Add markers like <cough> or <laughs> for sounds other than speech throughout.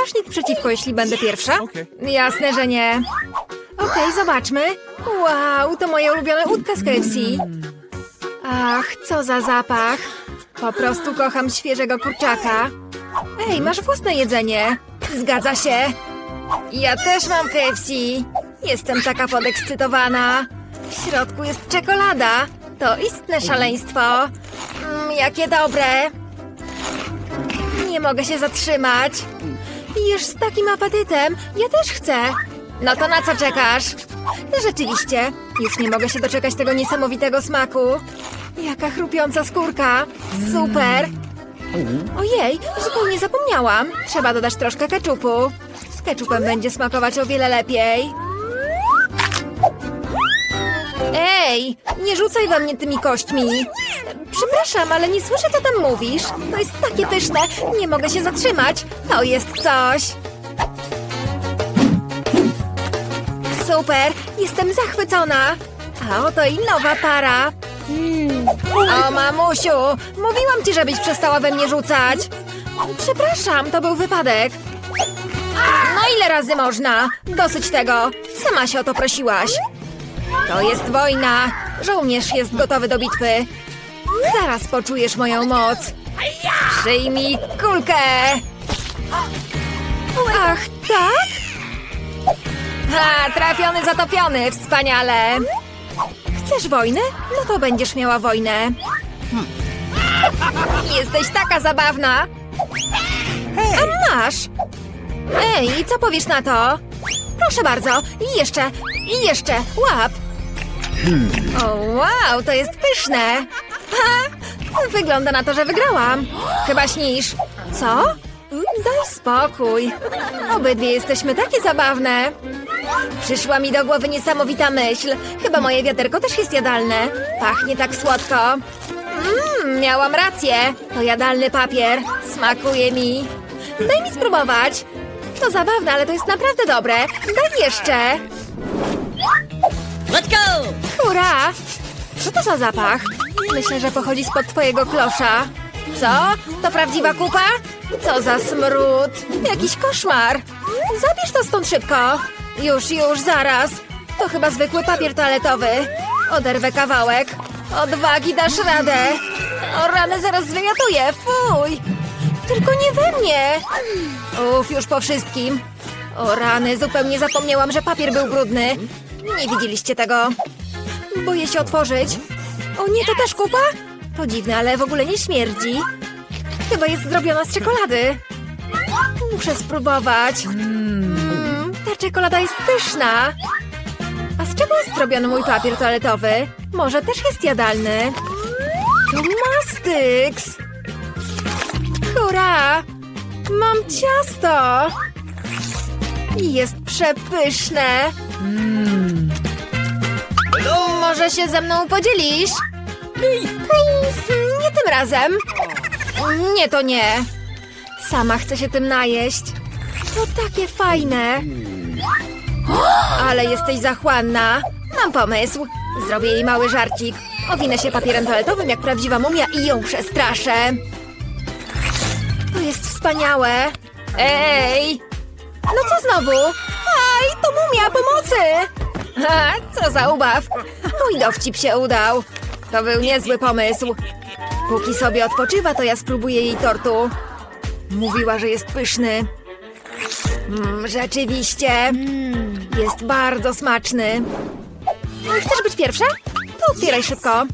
masz nic przeciwko, jeśli będę pierwsza? Jasne, że nie. Okej, zobaczmy. Wow, to moja ulubiona łódka z KFC. Ach, co za zapach. Po prostu kocham świeżego kurczaka. Ej, masz własne jedzenie. Zgadza się. Ja też mam KFC. Jestem taka podekscytowana. W środku jest czekolada. To istne szaleństwo. Mm, jakie dobre. Nie mogę się zatrzymać. Jesz z takim apetytem. Ja też chcę. No to na co czekasz? Rzeczywiście. Już nie mogę się doczekać tego niesamowitego smaku. Jaka chrupiąca skórka. Super. Ojej, zupełnie zapomniałam. Trzeba dodać troszkę keczupu. Z keczupem będzie smakować o wiele lepiej. Ej, nie rzucaj we mnie tymi kośćmi. Przepraszam, ale nie słyszę, co tam mówisz. To jest takie pyszne, nie mogę się zatrzymać. To jest coś. Super, jestem zachwycona. A oto i nowa para. O, mamusiu, mówiłam ci, żebyś przestała we mnie rzucać. Przepraszam, to był wypadek. No ile razy można? Dosyć tego. Sama się o to prosiłaś. To jest wojna. Żołnierz jest gotowy do bitwy. Zaraz poczujesz moją moc. Przyjmij kulkę. Ach, tak? Ha, trafiony, zatopiony. Wspaniale. Chcesz wojny? No to będziesz miała wojnę. Jesteś taka zabawna. A masz. Ej, co powiesz na to? Proszę bardzo. I jeszcze, i jeszcze. Łap. O, wow, to jest pyszne. Ha, wygląda na to, że wygrałam. Chyba śnisz. Co? Daj spokój. Obydwie jesteśmy takie zabawne. Przyszła mi do głowy niesamowita myśl. Chyba moje wiaderko też jest jadalne. Pachnie tak słodko. Mmm, miałam rację. To jadalny papier. Smakuje mi. Daj mi spróbować. To zabawne, ale to jest naprawdę dobre. Daj jeszcze. Let's go! Hurra! Co to za zapach? Myślę, że pochodzi spod twojego klosza. Co? To prawdziwa kupa? Co za smród! Jakiś koszmar! Zabierz to stąd szybko! Już, już, zaraz! To chyba zwykły papier toaletowy. Oderwę kawałek. Odwagi dasz radę! O rany, zaraz zwymiotuję! Fuj! Tylko nie we mnie! Uf, już po wszystkim. O rany, zupełnie zapomniałam, że papier był brudny. Nie widzieliście tego. Boję się otworzyć. O nie, to też kupa? To dziwne, ale w ogóle nie śmierdzi. Chyba jest zrobiona z czekolady. Muszę spróbować. Mm, ta czekolada jest pyszna. A z czego jest zrobiony mój papier toaletowy? Może też jest jadalny? To Mastyks! Hurra! Mam ciasto! I Jest przepyszne! Może się ze mną podzielisz? Please, nie tym razem. Nie, to nie. Sama chcę się tym najeść. To takie fajne. Ale jesteś zachłanna. Mam pomysł. Zrobię jej mały żarcik. Owinę się papierem toaletowym jak prawdziwa mumia i ją przestraszę. To jest wspaniałe. Ej! No co znowu? Aj, to mumia, pomocy! Ha, co za ubaw! Mój dowcip się udał. To był niezły pomysł. Póki sobie odpoczywa, to ja spróbuję jej tortu. Mówiła, że jest pyszny. Mm, rzeczywiście. Jest bardzo smaczny. Chcesz być pierwsza? To otwieraj szybko.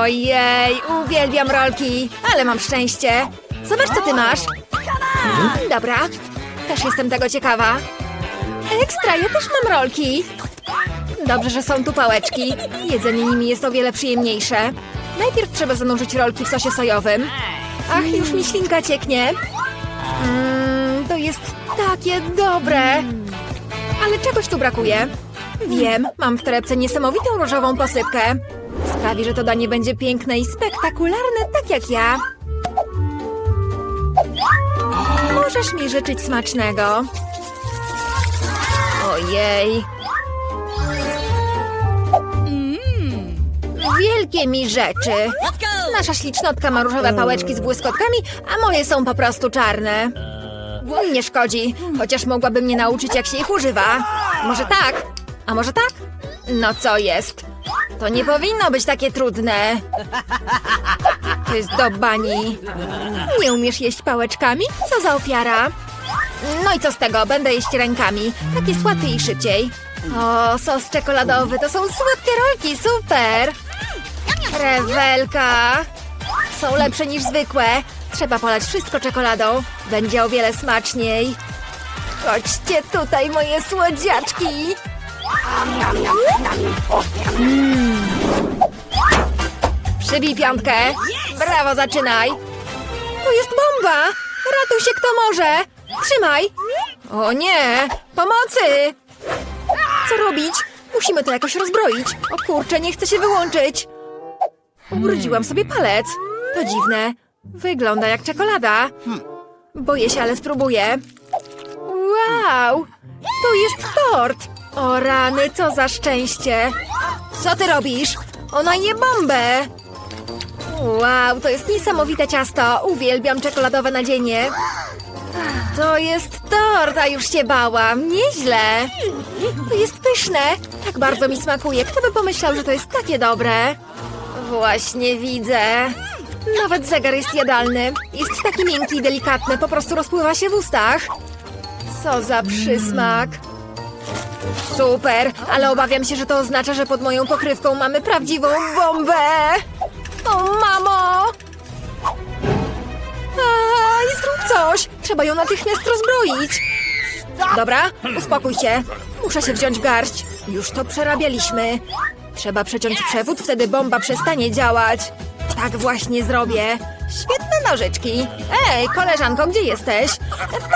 Ojej, uwielbiam rolki, ale mam szczęście. Zobacz, co ty masz. Dobra, też jestem tego ciekawa. Ekstra, ja też mam rolki. Dobrze, że są tu pałeczki. Jedzenie nimi jest o wiele przyjemniejsze. Najpierw trzeba zanurzyć rolki w sosie sojowym. Ach, już mi ślinka cieknie. Mmm, to jest takie dobre. Ale czegoś tu brakuje. Wiem, mam w torebce niesamowitą różową posypkę. Sprawi, że to danie będzie piękne i spektakularne, tak jak ja. Możesz mi życzyć smacznego. Ojej. wielkie mi rzeczy. Nasza ślicznotka ma różowe pałeczki z błyskotkami, a moje są po prostu czarne. Nie szkodzi, chociaż mogłaby mnie nauczyć, jak się ich używa. Może tak? A może tak? No co jest? To nie powinno być takie trudne. To jest do bani. Nie umiesz jeść pałeczkami? Co za ofiara? No i co z tego? Będę jeść rękami. Tak jest łatwiej i szybciej. O, sos czekoladowy, to są słodkie rolki, super! Rewelka! Są lepsze niż zwykłe. Trzeba polać wszystko czekoladą. Będzie o wiele smaczniej. Chodźcie tutaj, moje słodziaczki! Mm. Przybij piątkę. Brawo, zaczynaj. To jest bomba! Ratuj się kto może! Trzymaj! O nie! Pomocy! Co robić? Musimy to jakoś rozbroić. O kurczę, nie chcę się wyłączyć. Ubrudziłam sobie palec. To dziwne. Wygląda jak czekolada. Boję się, ale spróbuję. Wow! To jest tort! O rany, co za szczęście! Co ty robisz? Ona je bombę! Wow, to jest niesamowite ciasto. Uwielbiam czekoladowe nadzienie. To jest tort, a już się bałam. Nieźle. To jest pyszne. Tak bardzo mi smakuje. Kto by pomyślał, że to jest takie dobre? Właśnie widzę. Nawet zegar jest jadalny. Jest taki miękki i delikatny, po prostu rozpływa się w ustach. Co za przysmak. Super, ale obawiam się, że to oznacza, że pod moją pokrywką mamy prawdziwą bombę. O, mamo! A, i zrób coś! Trzeba ją natychmiast rozbroić. Dobra, uspokój się. Muszę się wziąć w garść. Już to przerabialiśmy. Trzeba przeciąć przewód, wtedy bomba przestanie działać. Tak właśnie zrobię. Świetne nożyczki. Ej, koleżanko, gdzie jesteś?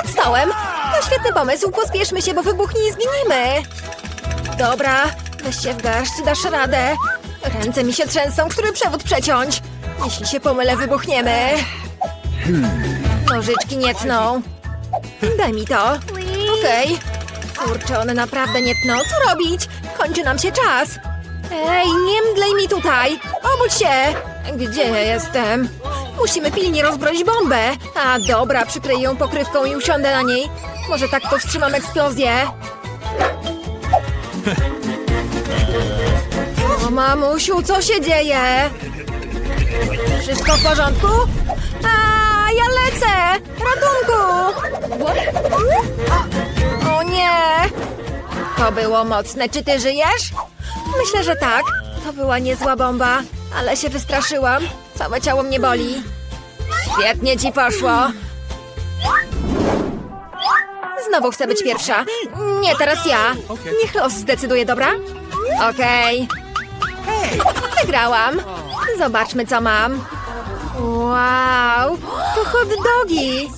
Pod stołem. To świetny pomysł, pospieszmy się, bo wybuchnie i zginiemy. Dobra, weź się w garść, dasz radę. Ręce mi się trzęsą, który przewód przeciąć. Jeśli się pomylę, wybuchniemy. Nożyczki nie tną. Daj mi to. Okej. Kurczę, one naprawdę nie tną. Co robić? Kończy nam się czas. Ej, nie mdlej mi tutaj. Obudź się. Gdzie ja jestem? Musimy pilnie rozbroić bombę. A dobra, przykryję ją pokrywką i usiądę na niej. Może tak powstrzymam eksplozję. O mamusiu, co się dzieje? Wszystko w porządku? Lecę! Ratunku! O nie! To było mocne. Czy ty żyjesz? Myślę, że tak. To była niezła bomba, ale się wystraszyłam. Całe ciało mnie boli. Świetnie ci poszło. Znowu chcę być pierwsza. Nie, teraz ja. Niech los zdecyduje, dobra? Okej. Wygrałam. Zobaczmy, co mam. Wow, to hot dogi.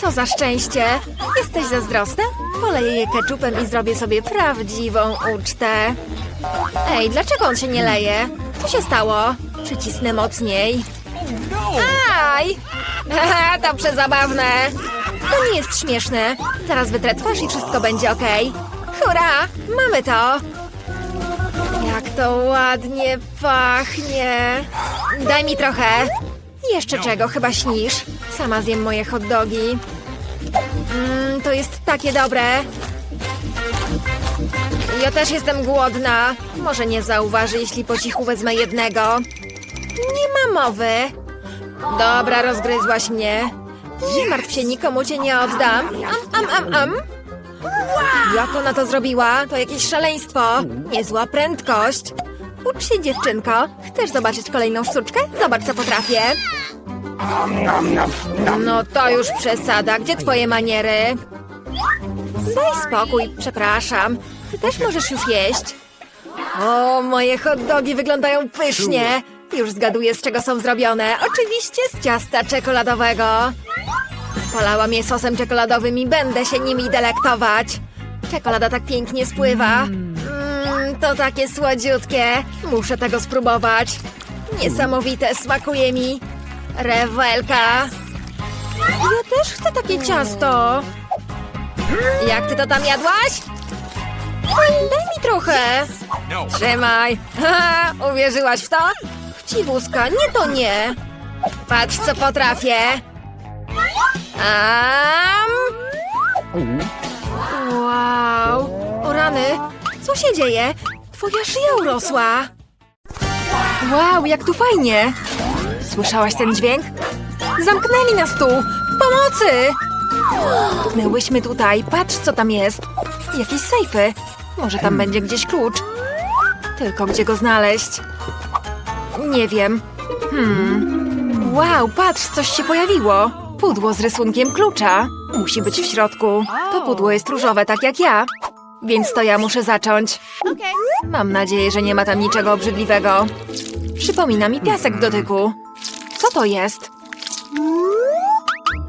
Co za szczęście. Jesteś zazdrosna? Poleję je keczupem i zrobię sobie prawdziwą ucztę. Ej, dlaczego on się nie leje? Co się stało? Przycisnę mocniej. Aj! Haha, <laughs> to przezabawne. To nie jest śmieszne. Zaraz wytrę twarz i wszystko będzie ok. Hurra! Mamy to! Jak to ładnie pachnie. Daj mi trochę. Jeszcze czego? Chyba śnisz. Sama zjem moje hot dogi. Mmm, to jest takie dobre. Ja też jestem głodna. Może nie zauważy, jeśli po cichu wezmę jednego. Nie ma mowy. Dobra, rozgryzłaś mnie. Nie martw się, nikomu cię nie oddam. Am, am, am, am. Jak ona to zrobiła? To jakieś szaleństwo. Niezła prędkość. Ucz się, dziewczynko. Chcesz zobaczyć kolejną sztuczkę? Zobacz, co potrafię. No to już przesada. Gdzie twoje maniery? Daj spokój, przepraszam. Ty też możesz już jeść. O, moje hot dogi wyglądają pysznie. Już zgaduję, z czego są zrobione. Oczywiście z ciasta czekoladowego. Polałam je sosem czekoladowym i będę się nimi delektować. Czekolada tak pięknie spływa. To takie słodziutkie. Muszę tego spróbować. Niesamowite, smakuje mi. Rewelka. Ja też chcę takie ciasto. Jak ty to tam jadłaś? Daj mi trochę. Trzymaj. Haha, uwierzyłaś w to? Chciwuska, nie to nie. Patrz, co potrafię. Am. Wow. O rany, co się dzieje? Twoja szyja urosła. Wow, jak tu fajnie. Słyszałaś ten dźwięk? Zamknęli nas tu. Pomocy! Tknęłyśmy tutaj. Patrz, co tam jest. Jakieś sejfy. Może tam będzie gdzieś klucz. Tylko gdzie go znaleźć? Nie wiem. Hmm. Wow, patrz, coś się pojawiło. Pudło z rysunkiem klucza. Musi być w środku. To pudło jest różowe, tak jak ja. Więc to ja muszę zacząć. Mam nadzieję, że nie ma tam niczego obrzydliwego. Przypomina mi piasek w dotyku. Co to jest?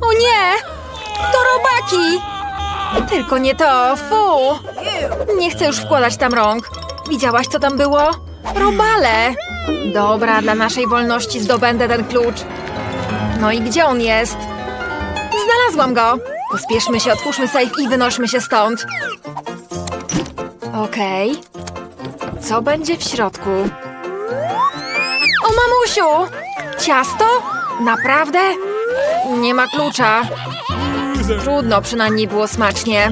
O nie! To robaki! Tylko nie to, fu! Nie chcę już wkładać tam rąk. Widziałaś, co tam było? Robale! Dobra, dla naszej wolności zdobędę ten klucz. No i gdzie on jest? Znalazłam go! Pospieszmy się, otwórzmy safe i wynośmy się stąd. Okej. Co będzie w środku? O, mamusiu! Ciasto? Naprawdę? Nie ma klucza. Trudno, przynajmniej było smacznie.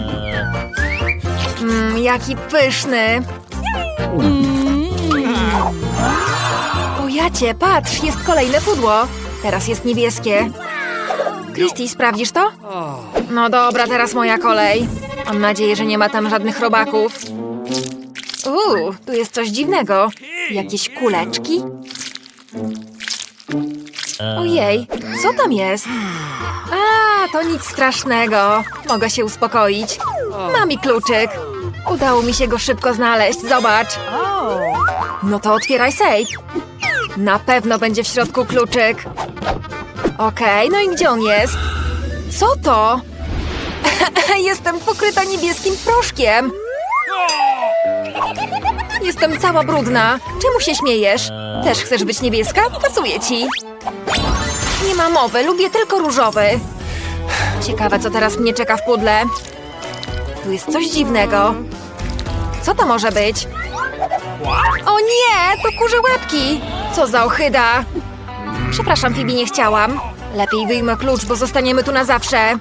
Mmm, jaki pyszny. O jacie, patrz, jest kolejne pudło. Teraz jest niebieskie. Christy, sprawdzisz to? No dobra, teraz moja kolej. Mam nadzieję, że nie ma tam żadnych robaków. Uuu, tu jest coś dziwnego. Jakieś kuleczki? Ojej, co tam jest? A, to nic strasznego. Mogę się uspokoić. Mam i kluczyk. Udało mi się go szybko znaleźć, zobacz. No to otwieraj safe. Na pewno będzie w środku kluczyk. Okej, no i gdzie on jest? Co to? <laughs> Jestem pokryta niebieskim proszkiem. Jestem cała brudna. Czemu się śmiejesz? Też chcesz być niebieska? Pasuje ci. Nie ma mowy, lubię tylko różowy. Ciekawe, co teraz mnie czeka w pudle. Tu jest coś dziwnego. Co to może być? O nie, to kurze łebki. Co za ochyda. Przepraszam, Fibi, nie chciałam. Lepiej wyjmę klucz, bo zostaniemy tu na zawsze.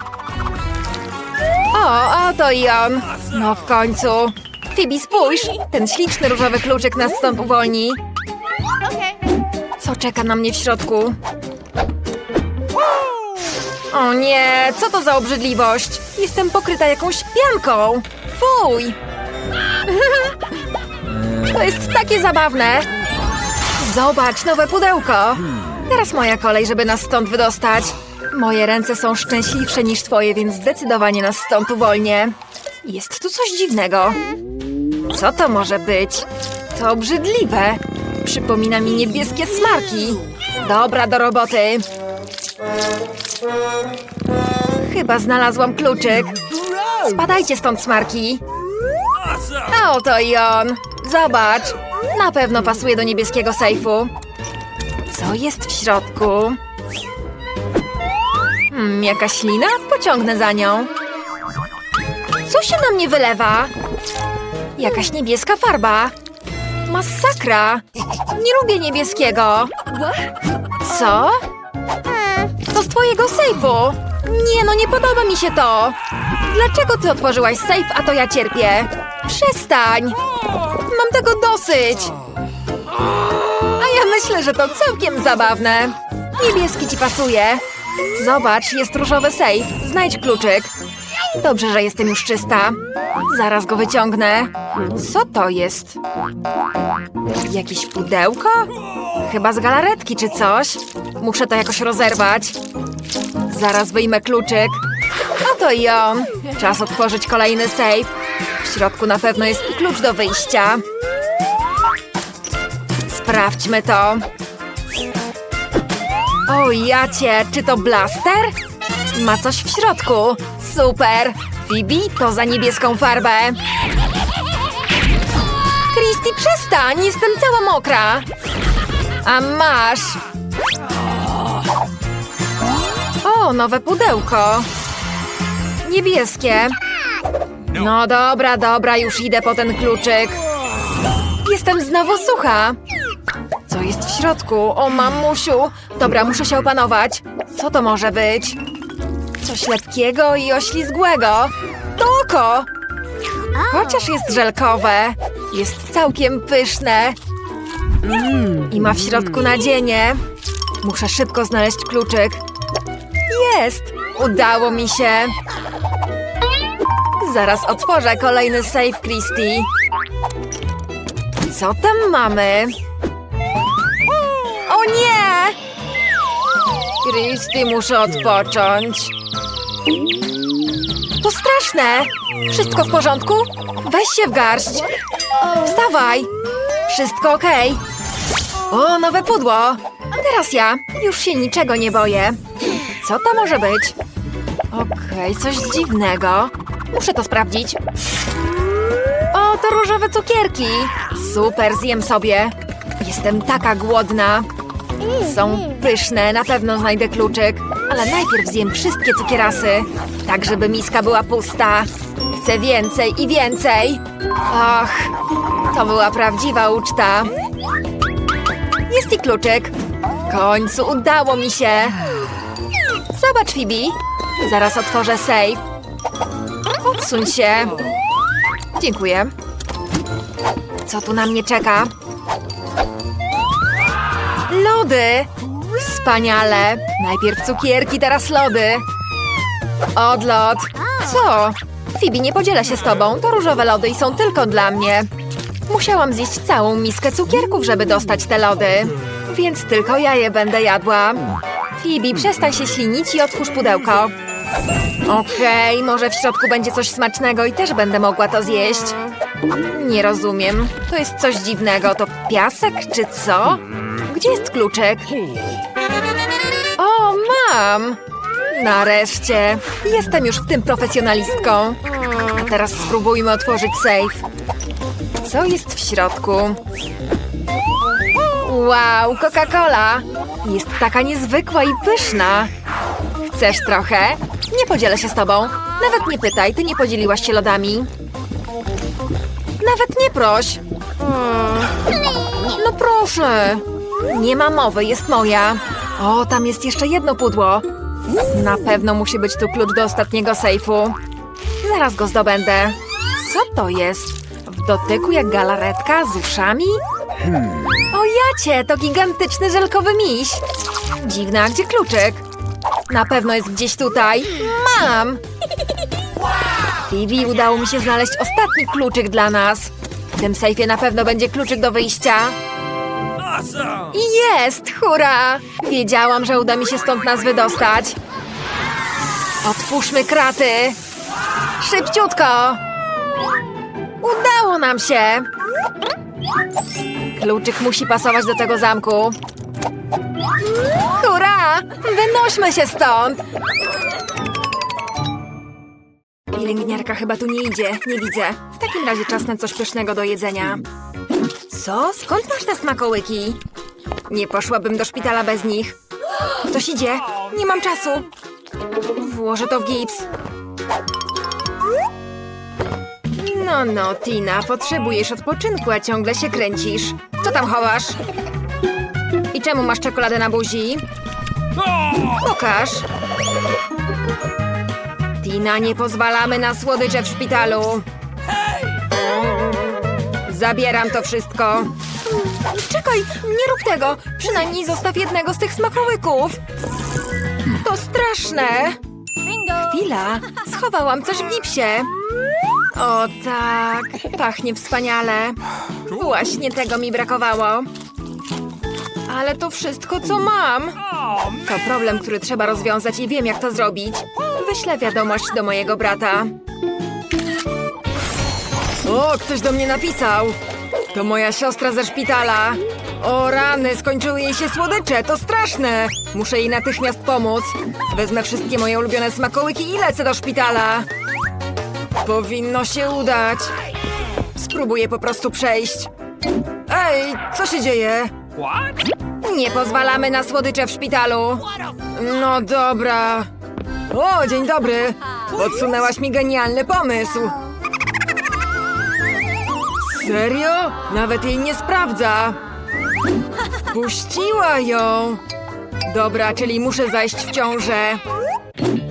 O, oto i on. No w końcu. Fibi, spójrz. Ten śliczny różowy kluczyk nas stąd uwolni. Co czeka na mnie w środku? O nie, co to za obrzydliwość? Jestem pokryta jakąś pianką. Fuj! To jest takie zabawne. Zobacz, nowe pudełko. Teraz moja kolej, żeby nas stąd wydostać. Moje ręce są szczęśliwsze niż twoje, więc zdecydowanie nas stąd uwolnię. Jest tu coś dziwnego. Co to może być? To obrzydliwe. Przypomina mi niebieskie smarki. Dobra, do roboty. Chyba znalazłam kluczyk. Spadajcie stąd, smarki. A oto i on. Zobacz. Na pewno pasuje do niebieskiego sejfu. Co jest w środku? Hmm, jakaś lina? Pociągnę za nią. Co się na mnie wylewa? Jakaś niebieska farba. Masakra! Nie lubię niebieskiego. Co? To z twojego sejfu. Nie, no nie podoba mi się to. Dlaczego ty otworzyłaś sejf, a to ja cierpię? Przestań! Mam tego dosyć. A ja myślę, że to całkiem zabawne. Niebieski ci pasuje. Zobacz, jest różowy sejf. Znajdź kluczyk. Dobrze, że jestem już czysta. Zaraz go wyciągnę. Co to jest? Jakieś pudełko? Chyba z galaretki czy coś. Muszę to jakoś rozerwać. Zaraz wyjmę kluczyk. Oto i on. Czas otworzyć kolejny sejf. W środku na pewno jest klucz do wyjścia. Sprawdźmy to. O jacie, czy to blaster? Ma coś w środku. Super. Phoebe, to za niebieską farbę. Christy, przestań! Jestem cała mokra. A masz. O, nowe pudełko. Niebieskie. No dobra, dobra, już idę po ten kluczyk. Jestem znowu sucha. Co jest w środku? O, mamusiu. Dobra, muszę się opanować. Co to może być? Coś lepkiego i oślizgłego. To oko! Chociaż jest żelkowe, jest całkiem pyszne. I ma w środku nadzienie. Muszę szybko znaleźć kluczyk. Jest! Udało mi się! Zaraz otworzę kolejny safe Christie. Co tam mamy? O nie! Christy, muszę odpocząć. To straszne! Wszystko w porządku? Weź się w garść. Wstawaj! Wszystko okej. O, nowe pudło! Teraz ja. Już się niczego nie boję. Co to może być? Okej, coś dziwnego. Muszę to sprawdzić. O, to różowe cukierki. Super, zjem sobie. Jestem taka głodna. Są pyszne, na pewno znajdę kluczyk. Ale najpierw zjem wszystkie cukierasy, tak żeby miska była pusta. Chcę więcej i więcej. Och, to była prawdziwa uczta. Jest i kluczyk. W końcu udało mi się. Zobacz, Phoebe. Zaraz otworzę safe. Odsuń się. Dziękuję. Co tu na mnie czeka? Lody! Wspaniale! Najpierw cukierki, teraz lody. Odlot. Co? Phoebe, nie podzielę się z tobą. To różowe lody i są tylko dla mnie. Musiałam zjeść całą miskę cukierków, żeby dostać te lody. Więc tylko ja je będę jadła. Phoebe, przestań się ślinić i otwórz pudełko. Okej, może w środku będzie coś smacznego i też będę mogła to zjeść. Nie rozumiem. To jest coś dziwnego. To piasek czy co? Gdzie jest kluczyk? O, mam! Nareszcie. Jestem już w tym profesjonalistką. A teraz spróbujmy otworzyć safe. Co jest w środku? Wow, Coca-Cola! Jest taka niezwykła i pyszna. Chcesz trochę? Nie podzielę się z tobą. Nawet nie pytaj, ty nie podzieliłaś się lodami. Nawet nie proś. No proszę. Nie ma mowy, jest moja. O, tam jest jeszcze jedno pudło. Na pewno musi być tu klucz do ostatniego sejfu. Zaraz go zdobędę. Co to jest? W dotyku jak galaretka z uszami? O jacie, to gigantyczny żelkowy miś. Dziwne, a gdzie kluczyk? Na pewno jest gdzieś tutaj. Mam! Phoebe, udało mi się znaleźć ostatni kluczyk dla nas. W tym sejfie na pewno będzie kluczyk do wyjścia. I jest! Hurra! Wiedziałam, że uda mi się stąd nas wydostać. Otwórzmy kraty! Szybciutko! Udało nam się! Kluczyk musi pasować do tego zamku. Hurra! Wynośmy się stąd! Pielęgniarka chyba tu nie idzie, nie widzę. W takim razie czas na coś pysznego do jedzenia. Co? Skąd masz te smakołyki? Nie poszłabym do szpitala bez nich. Ktoś idzie. Nie mam czasu. Włożę to w gips. No, no, Tina, potrzebujesz odpoczynku, a ciągle się kręcisz. Co tam chowasz? I czemu masz czekoladę na buzi? Pokaż. Tina, nie pozwalamy na słodycze w szpitalu. Zabieram to wszystko. Czekaj, nie rób tego. Przynajmniej zostaw jednego z tych smakołyków. To straszne. Chwila, schowałam coś w gipsie. O tak, pachnie wspaniale. Właśnie tego mi brakowało. Ale to wszystko, co mam. To problem, który trzeba rozwiązać i wiem, jak to zrobić. Wyślę wiadomość do mojego brata. O, ktoś do mnie napisał. To moja siostra ze szpitala. O rany, skończyły jej się słodycze, to straszne. Muszę jej natychmiast pomóc. Wezmę wszystkie moje ulubione smakołyki i lecę do szpitala. Powinno się udać. Spróbuję po prostu przejść. Ej, co się dzieje? Nie pozwalamy na słodycze w szpitalu. No dobra. O, dzień dobry. Podsunęłaś mi genialny pomysł. Serio? Nawet jej nie sprawdza. Puściła ją. Dobra, czyli muszę zajść w ciążę.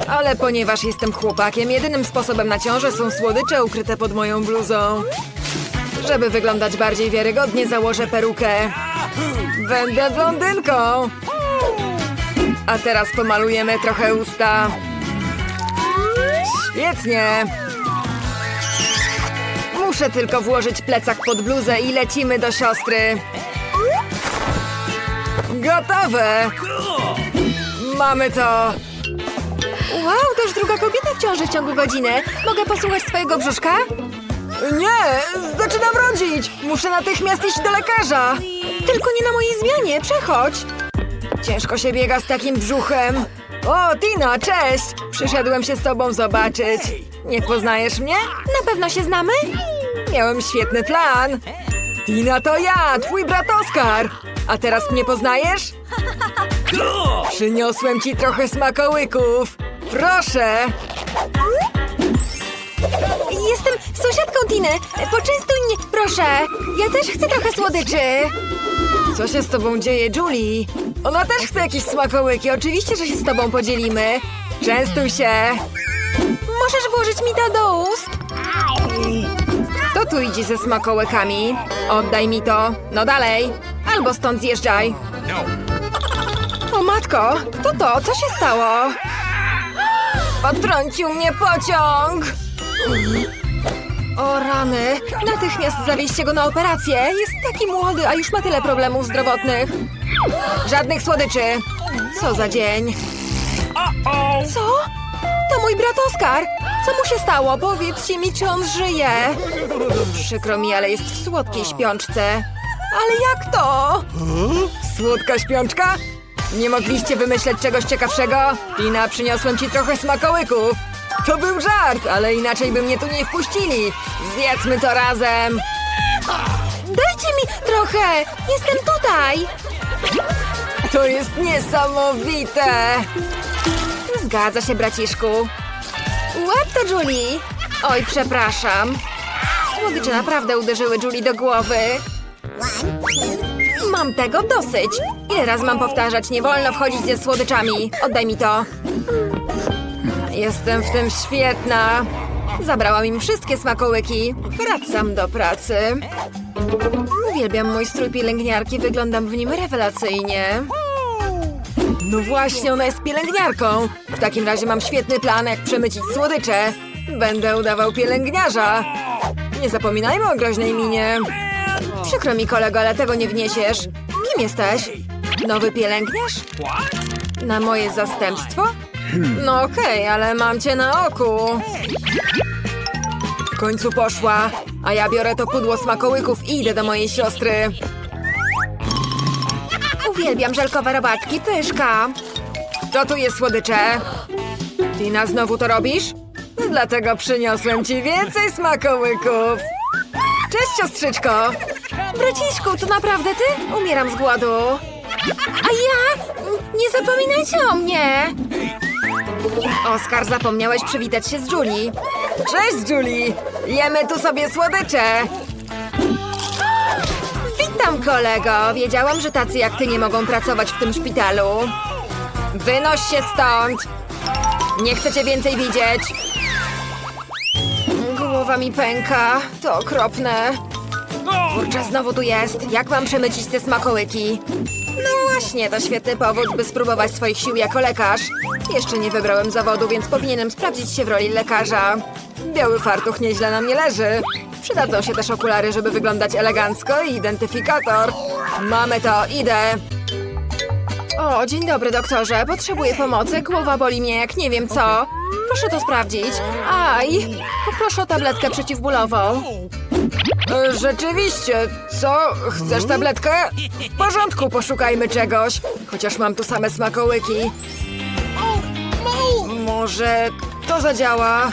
Ale ponieważ jestem chłopakiem, jedynym sposobem na ciążę są słodycze ukryte pod moją bluzą. Żeby wyglądać bardziej wiarygodnie, założę perukę. Będę blondynką. A teraz pomalujemy trochę usta. Świetnie. Muszę tylko włożyć plecak pod bluzę i lecimy do siostry. Gotowe! Mamy to! Wow, już druga kobieta w ciąży w ciągu godziny. Mogę posłuchać twojego brzuszka? Nie, zaczynam rodzić! Muszę natychmiast iść do lekarza! Tylko nie na mojej zmianie, przechodź! Ciężko się biega z takim brzuchem. O, Tina, cześć! Przyszedłem się z tobą zobaczyć. Nie poznajesz mnie? Na pewno się znamy? Miałem świetny plan. Tina to ja, twój brat Oskar. A teraz mnie poznajesz? Przyniosłem ci trochę smakołyków. Proszę. Jestem sąsiadką Tiny. Poczęstuj mnie, proszę. Ja też chcę trochę słodyczy. Co się z tobą dzieje, Julie? Ona też chce jakieś smakołyki. Oczywiście, że się z tobą podzielimy. Częstuj się. Możesz włożyć mi to do ust? Tu idzie ze smakołykami? Oddaj mi to. No dalej. Albo stąd zjeżdżaj. O matko, kto to? Co się stało? Potrącił mnie pociąg! O rany, natychmiast zawieźcie go na operację. Jest taki młody, a już ma tyle problemów zdrowotnych. Żadnych słodyczy. Co za dzień. Co? To mój brat Oskar. Co mu się stało? Powiedzcie mi, czy on żyje. Przykro mi, ale jest w słodkiej śpiączce. Ale jak to? Słodka śpiączka? Nie mogliście wymyśleć czegoś ciekawszego? Tina, przyniosłem ci trochę smakołyków. To był żart, ale inaczej by mnie tu nie wpuścili. Zjedzmy to razem. Dajcie mi trochę! Jestem tutaj! To jest niesamowite! Zgadza się, braciszku. Łap to, Julie! Oj, przepraszam. Słodycze naprawdę uderzyły Julie do głowy. Mam tego dosyć. Ile razy mam powtarzać, nie wolno wchodzić ze słodyczami. Oddaj mi to. Jestem w tym świetna. Zabrałam im wszystkie smakołyki. Wracam do pracy. Uwielbiam mój strój pielęgniarki, wyglądam w nim rewelacyjnie. No właśnie, ona jest pielęgniarką. W takim razie mam świetny plan, jak przemycić słodycze. Będę udawał pielęgniarza. Nie zapominajmy o groźnej minie. Przykro mi, kolego, ale tego nie wniesiesz. Kim jesteś? Nowy pielęgniarz? Na moje zastępstwo? No okej, ale mam cię na oku. W końcu poszła, a ja biorę to pudło smakołyków i idę do mojej siostry. Uwielbiam żelkowe robaczki, pyszka. To tu jest słodycze. Tina, znowu to robisz? Dlatego przyniosłem ci więcej smakołyków. Cześć, siostrzyczko. Braciszku, to naprawdę ty? Umieram z głodu. A ja? Nie zapominajcie o mnie. Oskar, zapomniałeś przywitać się z Julie. Cześć, Julie. Jemy tu sobie słodycze. Witam, kolego. Wiedziałam, że tacy jak ty nie mogą pracować w tym szpitalu. Wynoś się stąd. Nie chcę cię więcej widzieć. Głowa mi pęka. To okropne. Kurczę, znowu tu jest. Jak mam przemycić te smakołyki? No właśnie, to świetny powód, by spróbować swoich sił jako lekarz. Jeszcze nie wybrałem zawodu, więc powinienem sprawdzić się w roli lekarza. Biały fartuch nieźle na mnie leży. Przydadzą się też okulary, żeby wyglądać elegancko i identyfikator. Mamy to, idę. O, dzień dobry, doktorze. Potrzebuję pomocy. Głowa boli mnie jak nie wiem co. Proszę to sprawdzić. Aj, poproszę o tabletkę przeciwbólową. E, Rzeczywiście, co? Chcesz tabletkę? W porządku, poszukajmy czegoś. Chociaż mam tu same smakołyki. Może to zadziała?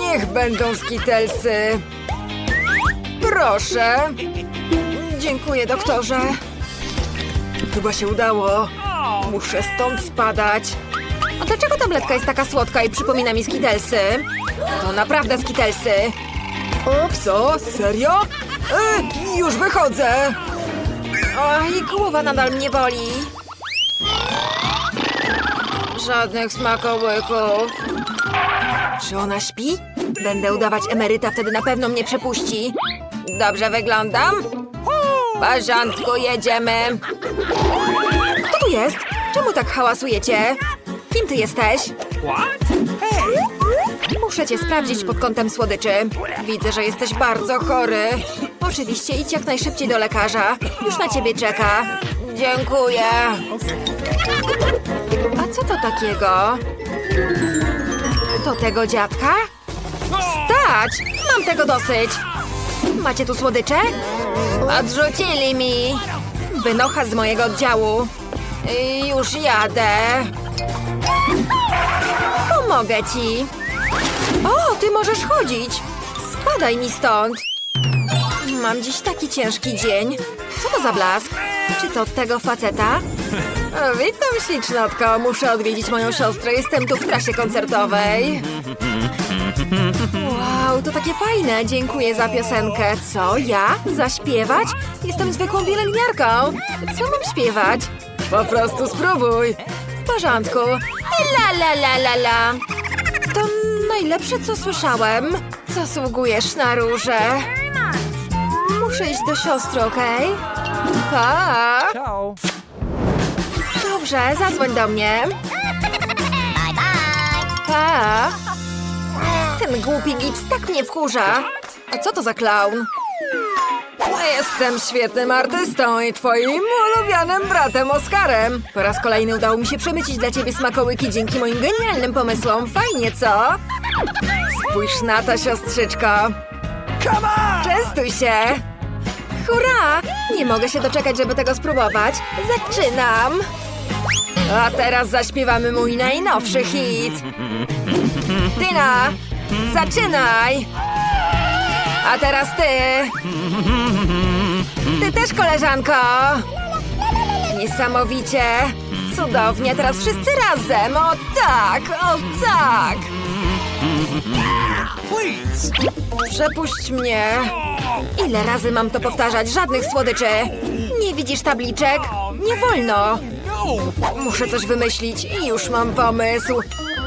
Niech będą skitelsy. Proszę. Dziękuję, doktorze. Chyba się udało. Muszę stąd spadać. A dlaczego tabletka jest taka słodka i przypomina mi skitelsy? To naprawdę skitelsy. Ups, co? Serio? E, już wychodzę! Oj, głowa nadal mnie boli. Żadnych smakołyków. Czy ona śpi? Będę udawać emeryta, wtedy na pewno mnie przepuści. Dobrze wyglądam? W porządku, jedziemy. Kto tu jest? Czemu tak hałasujecie? Kim ty jesteś? Muszę cię sprawdzić pod kątem słodyczy. Widzę, że jesteś bardzo chory. Oczywiście idź jak najszybciej do lekarza. Już na ciebie czeka. Dziękuję. A co to takiego? To tego dziadka? Stać! Mam tego dosyć. Macie tu słodycze? Odrzucili mi. Wynocha z mojego oddziału. I Już jadę. Pomogę ci. O, ty możesz chodzić. Spadaj mi stąd. Mam dziś taki ciężki dzień. Co to za blask? Czy to od tego faceta? Witam, ślicznotko. Muszę odwiedzić moją siostrę. Jestem tu w trasie koncertowej. <laughs> Wow, to takie fajne. Dziękuję za piosenkę. Co, ja? Zaśpiewać? Jestem zwykłą pielęgniarką. Co mam śpiewać? Po prostu spróbuj. W porządku. La la la la la. To najlepsze, co słyszałem. Zasługujesz na róże. Muszę iść do siostry, okej? Pa! Ciao. Dobrze, zadzwoń do mnie. Pa! Ten głupi gips tak mnie wkurza. A co to za klaun? Jestem świetnym artystą i twoim ulubionym bratem Oskarem. Po raz kolejny udało mi się przemycić dla ciebie smakołyki dzięki moim genialnym pomysłom. Fajnie, co? Spójrz na to, siostrzyczko. Częstuj się! Hurra! Nie mogę się doczekać, żeby tego spróbować. Zaczynam! A teraz zaśpiewamy mój najnowszy hit. Tina, zaczynaj! A teraz ty! Ty też, koleżanko! Niesamowicie! Cudownie, teraz wszyscy razem! O tak, o tak! Przepuść mnie! Ile razy mam to powtarzać? Żadnych słodyczy! Nie widzisz tabliczek? Nie wolno! Muszę coś wymyślić i już mam pomysł.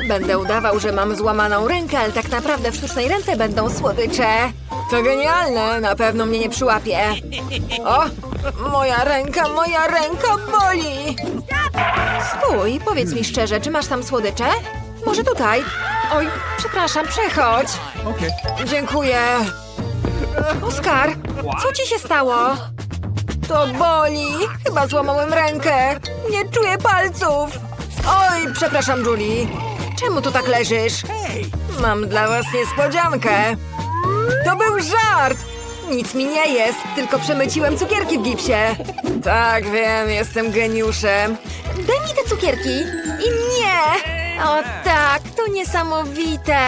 Będę udawał, że mam złamaną rękę, ale tak naprawdę w sztucznej ręce będą słodycze. To genialne, na pewno mnie nie przyłapie. O, moja ręka, moja ręka boli! Stój, powiedz mi szczerze, czy masz tam słodycze? Może tutaj? Oj, przepraszam, przechodź. Dziękuję. Oskar, co ci się stało? To boli. Chyba złamałem rękę. Nie czuję palców. Oj, przepraszam, Julie. Czemu tu tak leżysz? Mam dla was niespodziankę. To był żart. Nic mi nie jest, tylko przemyciłem cukierki w gipsie. Tak, wiem, jestem geniuszem. Daj mi te cukierki. I nie! O tak, to niesamowite.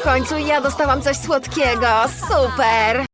W końcu ja dostałam coś słodkiego. Super.